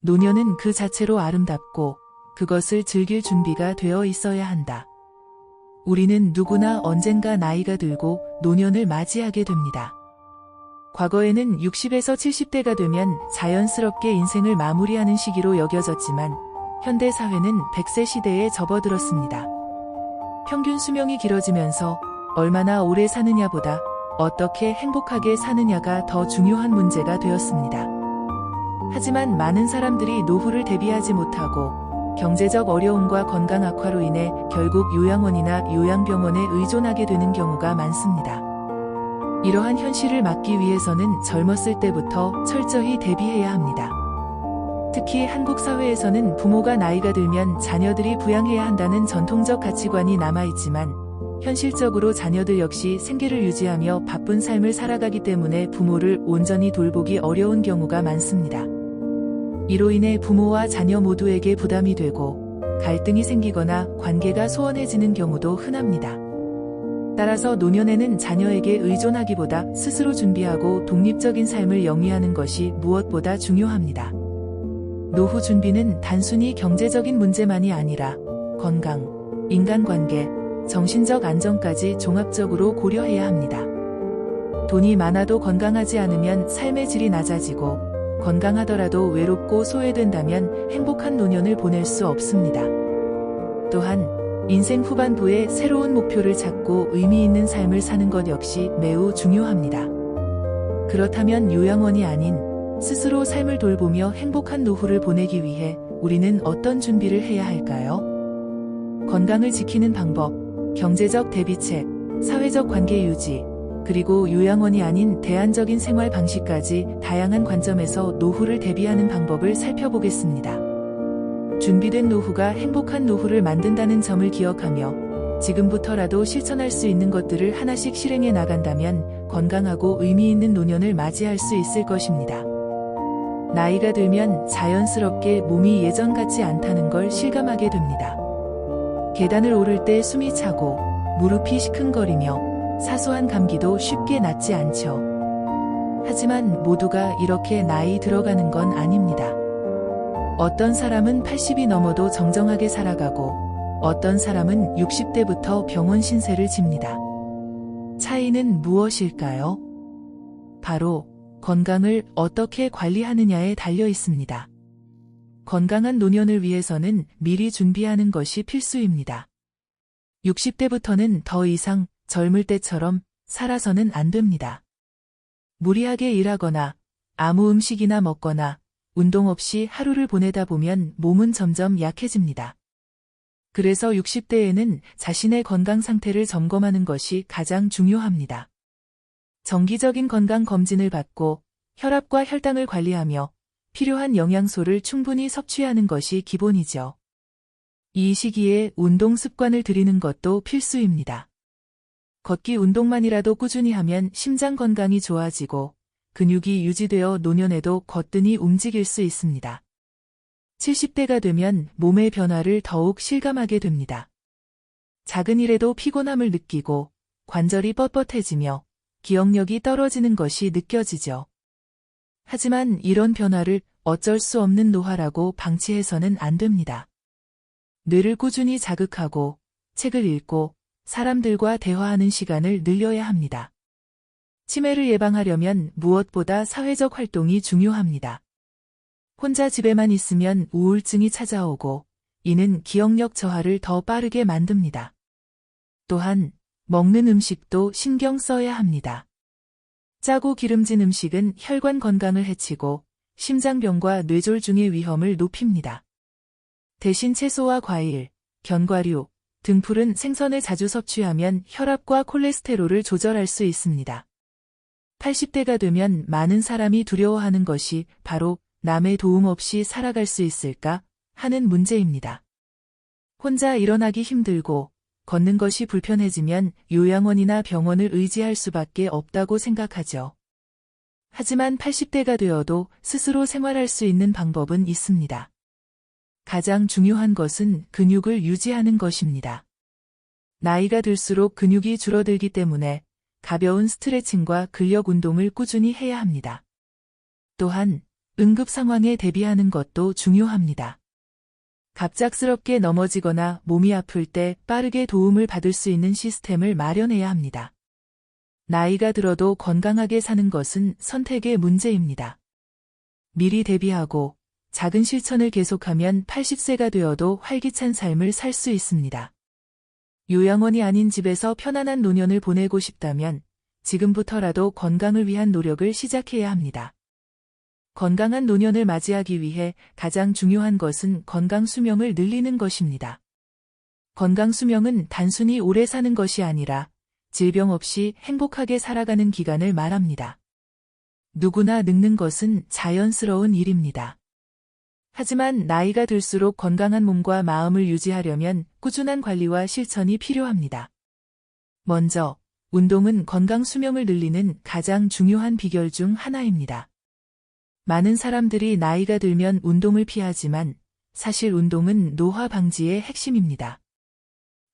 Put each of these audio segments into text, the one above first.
노년은 그 자체로 아름답고 그것을 즐길 준비가 되어 있어야 한다. 우리는 누구나 언젠가 나이가 들고 노년을 맞이하게 됩니다. 과거에는 60에서 70대가 되면 자연스럽게 인생을 마무리하는 시기로 여겨졌지만 현대 사회는 100세 시대에 접어들었습니다. 평균 수명이 길어지면서 얼마나 오래 사느냐보다 어떻게 행복하게 사느냐가 더 중요한 문제가 되었습니다. 하지만 많은 사람들이 노후를 대비하지 못하고 경제적 어려움과 건강 악화로 인해 결국 요양원이나 요양병원에 의존하게 되는 경우가 많습니다. 이러한 현실을 막기 위해서는 젊었을 때부터 철저히 대비해야 합니다. 특히 한국 사회에서는 부모가 나이가 들면 자녀들이 부양해야 한다는 전통적 가치관이 남아있지만 현실적으로 자녀들 역시 생계를 유지하며 바쁜 삶을 살아가기 때문에 부모를 온전히 돌보기 어려운 경우가 많습니다. 이로 인해 부모와 자녀 모두에게 부담이 되고 갈등이 생기거나 관계가 소원해지는 경우도 흔합니다. 따라서 노년에는 자녀에게 의존하기보다 스스로 준비하고 독립적인 삶을 영위하는 것이 무엇보다 중요합니다. 노후 준비는 단순히 경제적인 문제만이 아니라 건강, 인간관계, 정신적 안정까지 종합적으로 고려해야 합니다. 돈이 많아도 건강하지 않으면 삶의 질이 낮아지고 건강하더라도 외롭고 소외된다면 행복한 노년을 보낼 수 없습니다. 또한 인생 후반부에 새로운 목표를 찾고 의미 있는 삶을 사는 것 역시 매우 중요합니다. 그렇다면 요양원이 아닌 스스로 삶을 돌보며 행복한 노후를 보내기 위해 우리는 어떤 준비를 해야 할까요? 건강을 지키는 방법, 경제적 대비책, 사회적 관계 유지, 그리고 요양원이 아닌 대안적인 생활 방식까지 다양한 관점에서 노후를 대비하는 방법을 살펴보겠습니다. 준비된 노후가 행복한 노후를 만든다는 점을 기억하며 지금부터라도 실천할 수 있는 것들을 하나씩 실행해 나간다면 건강하고 의미 있는 노년을 맞이할 수 있을 것입니다. 나이가 들면 자연스럽게 몸이 예전 같지 않다는 걸 실감하게 됩니다. 계단을 오를 때 숨이 차고 무릎이 시큰거리며 사소한 감기도 쉽게 낫지 않죠. 하지만 모두가 이렇게 나이 들어가는 건 아닙니다. 어떤 사람은 80이 넘어도 정정하게 살아가고 어떤 사람은 60대부터 병원 신세를 집니다. 차이는 무엇일까요? 바로 건강을 어떻게 관리하느냐에 달려 있습니다. 건강한 노년을 위해서는 미리 준비하는 것이 필수입니다. 60대부터는 더 이상 젊을 때처럼 살아서는 안 됩니다. 무리하게 일하거나 아무 음식이나 먹거나 운동 없이 하루를 보내다 보면 몸은 점점 약해집니다. 그래서 60대에는 자신의 건강 상태를 점검하는 것이 가장 중요합니다. 정기적인 건강 검진을 받고 혈압과 혈당을 관리하며 필요한 영양소를 충분히 섭취하는 것이 기본이죠. 이 시기에 운동 습관을 들이는 것도 필수입니다. 걷기 운동만이라도 꾸준히 하면 심장 건강이 좋아지고 근육이 유지되어 노년에도 거뜬히 움직일 수 있습니다. 70대가 되면 몸의 변화를 더욱 실감하게 됩니다. 작은 일에도 피곤함을 느끼고 관절이 뻣뻣해지며 기억력이 떨어지는 것이 느껴지죠. 하지만 이런 변화를 어쩔 수 없는 노화라고 방치해서는 안 됩니다. 뇌를 꾸준히 자극하고 책을 읽고 사람들과 대화하는 시간을 늘려야 합니다. 치매를 예방하려면 무엇보다 사회적 활동이 중요합니다. 혼자 집에만 있으면 우울증이 찾아오고 이는 기억력 저하를 더 빠르게 만듭니다. 또한 먹는 음식도 신경 써야 합니다. 짜고 기름진 음식은 혈관 건강을 해치고 심장병과 뇌졸중의 위험을 높입니다. 대신 채소와 과일, 견과류, 등푸른 생선을 자주 섭취하면 혈압과 콜레스테롤을 조절할 수 있습니다. 80대가 되면 많은 사람이 두려워하는 것이 바로 남의 도움 없이 살아갈 수 있을까 하는 문제입니다. 혼자 일어나기 힘들고 걷는 것이 불편해지면 요양원이나 병원을 의지할 수밖에 없다고 생각하죠. 하지만 80대가 되어도 스스로 생활할 수 있는 방법은 있습니다. 가장 중요한 것은 근육을 유지하는 것입니다. 나이가 들수록 근육이 줄어들기 때문에 가벼운 스트레칭과 근력 운동을 꾸준히 해야 합니다. 또한 응급 상황에 대비하는 것도 중요합니다. 갑작스럽게 넘어지거나 몸이 아플 때 빠르게 도움을 받을 수 있는 시스템을 마련해야 합니다. 나이가 들어도 건강하게 사는 것은 선택의 문제입니다. 미리 대비하고 작은 실천을 계속하면 80세가 되어도 활기찬 삶을 살 수 있습니다. 요양원이 아닌 집에서 편안한 노년을 보내고 싶다면 지금부터라도 건강을 위한 노력을 시작해야 합니다. 건강한 노년을 맞이하기 위해 가장 중요한 것은 건강 수명을 늘리는 것입니다. 건강 수명은 단순히 오래 사는 것이 아니라 질병 없이 행복하게 살아가는 기간을 말합니다. 누구나 늙는 것은 자연스러운 일입니다. 하지만 나이가 들수록 건강한 몸과 마음을 유지하려면 꾸준한 관리와 실천이 필요합니다. 먼저, 운동은 건강 수명을 늘리는 가장 중요한 비결 중 하나입니다. 많은 사람들이 나이가 들면 운동을 피하지만 사실 운동은 노화 방지의 핵심입니다.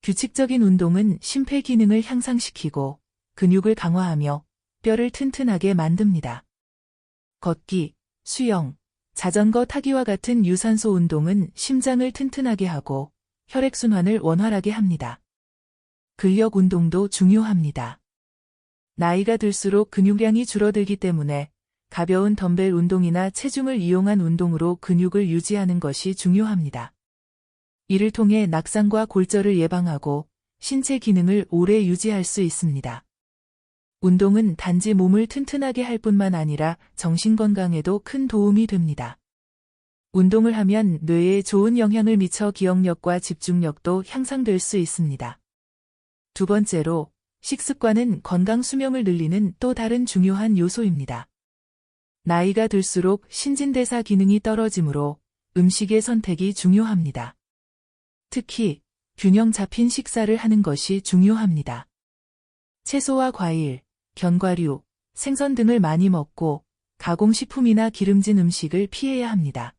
규칙적인 운동은 심폐 기능을 향상시키고 근육을 강화하며 뼈를 튼튼하게 만듭니다. 걷기, 수영, 자전거 타기와 같은 유산소 운동은 심장을 튼튼하게 하고 혈액순환을 원활하게 합니다. 근력 운동도 중요합니다. 나이가 들수록 근육량이 줄어들기 때문에 가벼운 덤벨 운동이나 체중을 이용한 운동으로 근육을 유지하는 것이 중요합니다. 이를 통해 낙상과 골절을 예방하고 신체 기능을 오래 유지할 수 있습니다. 운동은 단지 몸을 튼튼하게 할 뿐만 아니라 정신 건강에도 큰 도움이 됩니다. 운동을 하면 뇌에 좋은 영향을 미쳐 기억력과 집중력도 향상될 수 있습니다. 두 번째로, 식습관은 건강 수명을 늘리는 또 다른 중요한 요소입니다. 나이가 들수록 신진대사 기능이 떨어지므로 음식의 선택이 중요합니다. 특히 균형 잡힌 식사를 하는 것이 중요합니다. 채소와 과일, 견과류, 생선 등을 많이 먹고 가공식품이나 기름진 음식을 피해야 합니다.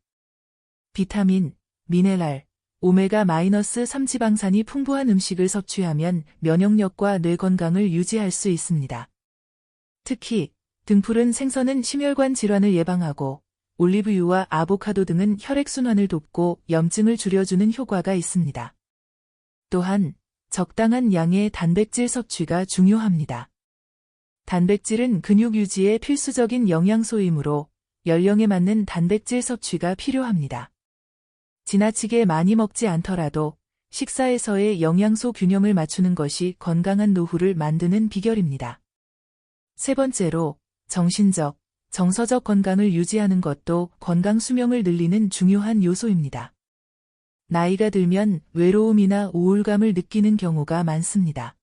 비타민, 미네랄, 오메가-3 지방산이 풍부한 음식을 섭취하면 면역력과 뇌 건강을 유지할 수 있습니다. 특히 등푸른 생선은 심혈관 질환을 예방하고 올리브유와 아보카도 등은 혈액순환을 돕고 염증을 줄여주는 효과가 있습니다. 또한 적당한 양의 단백질 섭취가 중요합니다. 단백질은 근육 유지에 필수적인 영양소이므로 연령에 맞는 단백질 섭취가 필요합니다. 지나치게 많이 먹지 않더라도 식사에서의 영양소 균형을 맞추는 것이 건강한 노후를 만드는 비결입니다. 세 번째로 정신적, 정서적 건강을 유지하는 것도 건강 수명을 늘리는 중요한 요소입니다. 나이가 들면 외로움이나 우울감을 느끼는 경우가 많습니다.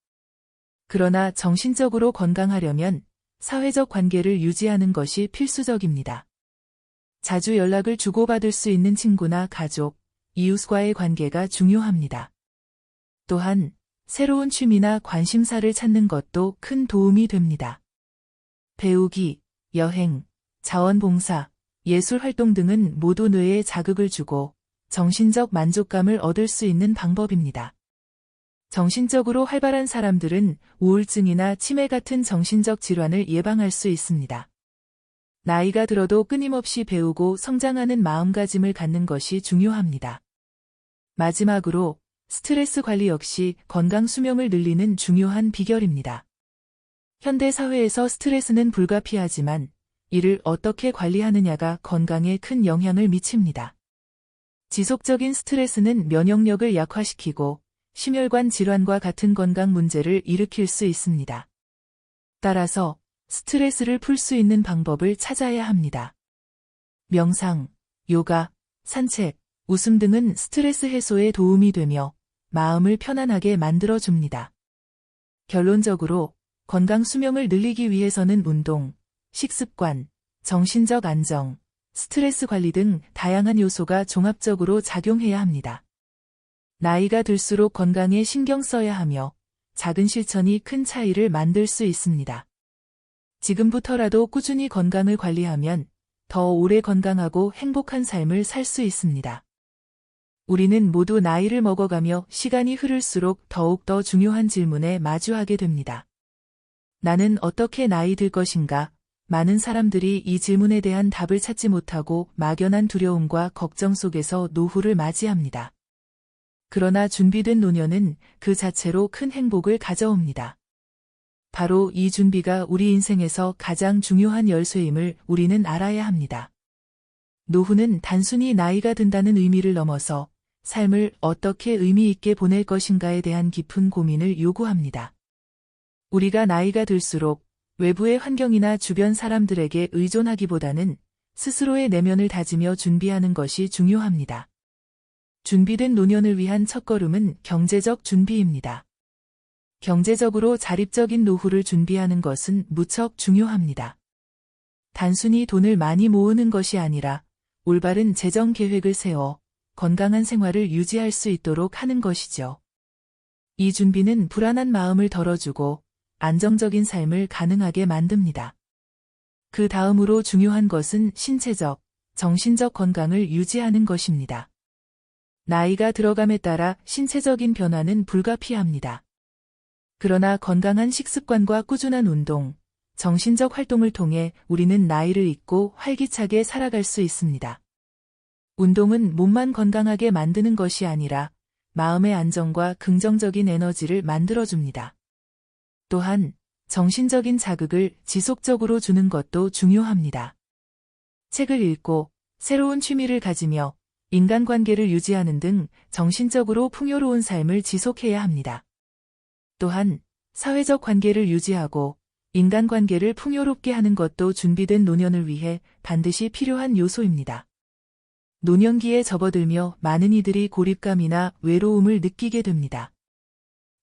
그러나 정신적으로 건강하려면 사회적 관계를 유지하는 것이 필수적입니다. 자주 연락을 주고받을 수 있는 친구나 가족, 이웃과의 관계가 중요합니다. 또한 새로운 취미나 관심사를 찾는 것도 큰 도움이 됩니다. 배우기, 여행, 자원봉사, 예술활동 등은 모두 뇌에 자극을 주고 정신적 만족감을 얻을 수 있는 방법입니다. 정신적으로 활발한 사람들은 우울증이나 치매 같은 정신적 질환을 예방할 수 있습니다. 나이가 들어도 끊임없이 배우고 성장하는 마음가짐을 갖는 것이 중요합니다. 마지막으로 스트레스 관리 역시 건강 수명을 늘리는 중요한 비결입니다. 현대 사회에서 스트레스는 불가피하지만 이를 어떻게 관리하느냐가 건강에 큰 영향을 미칩니다. 지속적인 스트레스는 면역력을 약화시키고 심혈관 질환과 같은 건강 문제를 일으킬 수 있습니다. 따라서 스트레스를 풀 수 있는 방법을 찾아야 합니다. 명상, 요가, 산책, 웃음 등은 스트레스 해소에 도움이 되며 마음을 편안하게 만들어줍니다. 결론적으로 건강 수명을 늘리기 위해서는 운동, 식습관, 정신적 안정, 스트레스 관리 등 다양한 요소가 종합적으로 작용해야 합니다. 나이가 들수록 건강에 신경 써야 하며 작은 실천이 큰 차이를 만들 수 있습니다. 지금부터라도 꾸준히 건강을 관리하면 더 오래 건강하고 행복한 삶을 살 수 있습니다. 우리는 모두 나이를 먹어가며 시간이 흐를수록 더욱더 중요한 질문에 마주하게 됩니다. 나는 어떻게 나이 들 것인가? 많은 사람들이 이 질문에 대한 답을 찾지 못하고 막연한 두려움과 걱정 속에서 노후를 맞이합니다. 그러나 준비된 노년은 그 자체로 큰 행복을 가져옵니다. 바로 이 준비가 우리 인생에서 가장 중요한 열쇠임을 우리는 알아야 합니다. 노후는 단순히 나이가 든다는 의미를 넘어서 삶을 어떻게 의미 있게 보낼 것인가에 대한 깊은 고민을 요구합니다. 우리가 나이가 들수록 외부의 환경이나 주변 사람들에게 의존하기보다는 스스로의 내면을 다지며 준비하는 것이 중요합니다. 준비된 노년을 위한 첫걸음은 경제적 준비입니다. 경제적으로 자립적인 노후를 준비하는 것은 무척 중요합니다. 단순히 돈을 많이 모으는 것이 아니라 올바른 재정 계획을 세워 건강한 생활을 유지할 수 있도록 하는 것이죠. 이 준비는 불안한 마음을 덜어주고 안정적인 삶을 가능하게 만듭니다. 그 다음으로 중요한 것은 신체적, 정신적 건강을 유지하는 것입니다. 나이가 들어감에 따라 신체적인 변화는 불가피합니다. 그러나 건강한 식습관과 꾸준한 운동, 정신적 활동을 통해 우리는 나이를 잊고 활기차게 살아갈 수 있습니다. 운동은 몸만 건강하게 만드는 것이 아니라 마음의 안정과 긍정적인 에너지를 만들어줍니다. 또한 정신적인 자극을 지속적으로 주는 것도 중요합니다. 책을 읽고 새로운 취미를 가지며 인간관계를 유지하는 등 정신적으로 풍요로운 삶을 지속해야 합니다. 또한 사회적 관계를 유지하고 인간관계를 풍요롭게 하는 것도 준비된 노년을 위해 반드시 필요한 요소입니다. 노년기에 접어들며 많은 이들이 고립감이나 외로움을 느끼게 됩니다.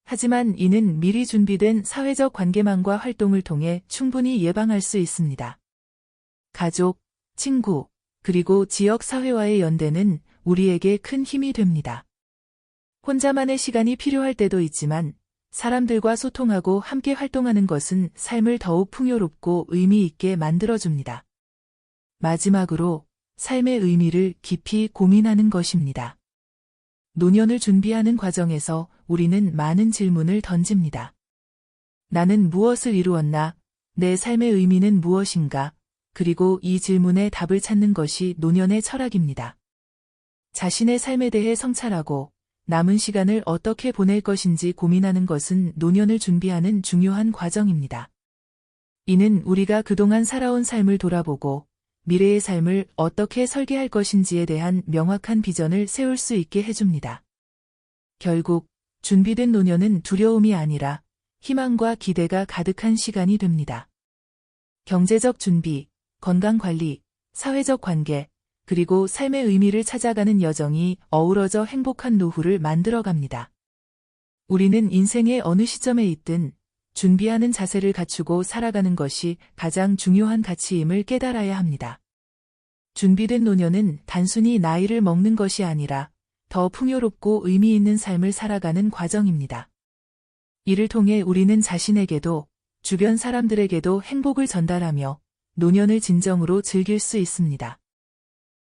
하지만 이는 미리 준비된 사회적 관계망과 활동을 통해 충분히 예방할 수 있습니다. 가족, 친구, 그리고 지역 사회와의 연대는 우리에게 큰 힘이 됩니다. 혼자만의 시간이 필요할 때도 있지만 사람들과 소통하고 함께 활동하는 것은 삶을 더욱 풍요롭고 의미 있게 만들어줍니다. 마지막으로 삶의 의미를 깊이 고민하는 것입니다. 노년을 준비하는 과정에서 우리는 많은 질문을 던집니다. 나는 무엇을 이루었나? 내 삶의 의미는 무엇인가? 그리고 이 질문에 답을 찾는 것이 노년의 철학입니다. 자신의 삶에 대해 성찰하고 남은 시간을 어떻게 보낼 것인지 고민하는 것은 노년을 준비하는 중요한 과정입니다. 이는 우리가 그동안 살아온 삶을 돌아보고 미래의 삶을 어떻게 설계할 것인지에 대한 명확한 비전을 세울 수 있게 해줍니다. 결국 준비된 노년은 두려움이 아니라 희망과 기대가 가득한 시간이 됩니다. 경제적 준비, 건강관리, 사회적 관계, 그리고 삶의 의미를 찾아가는 여정이 어우러져 행복한 노후를 만들어갑니다. 우리는 인생의 어느 시점에 있든 준비하는 자세를 갖추고 살아가는 것이 가장 중요한 가치임을 깨달아야 합니다. 준비된 노년은 단순히 나이를 먹는 것이 아니라 더 풍요롭고 의미 있는 삶을 살아가는 과정입니다. 이를 통해 우리는 자신에게도 주변 사람들에게도 행복을 전달하며 노년을 진정으로 즐길 수 있습니다.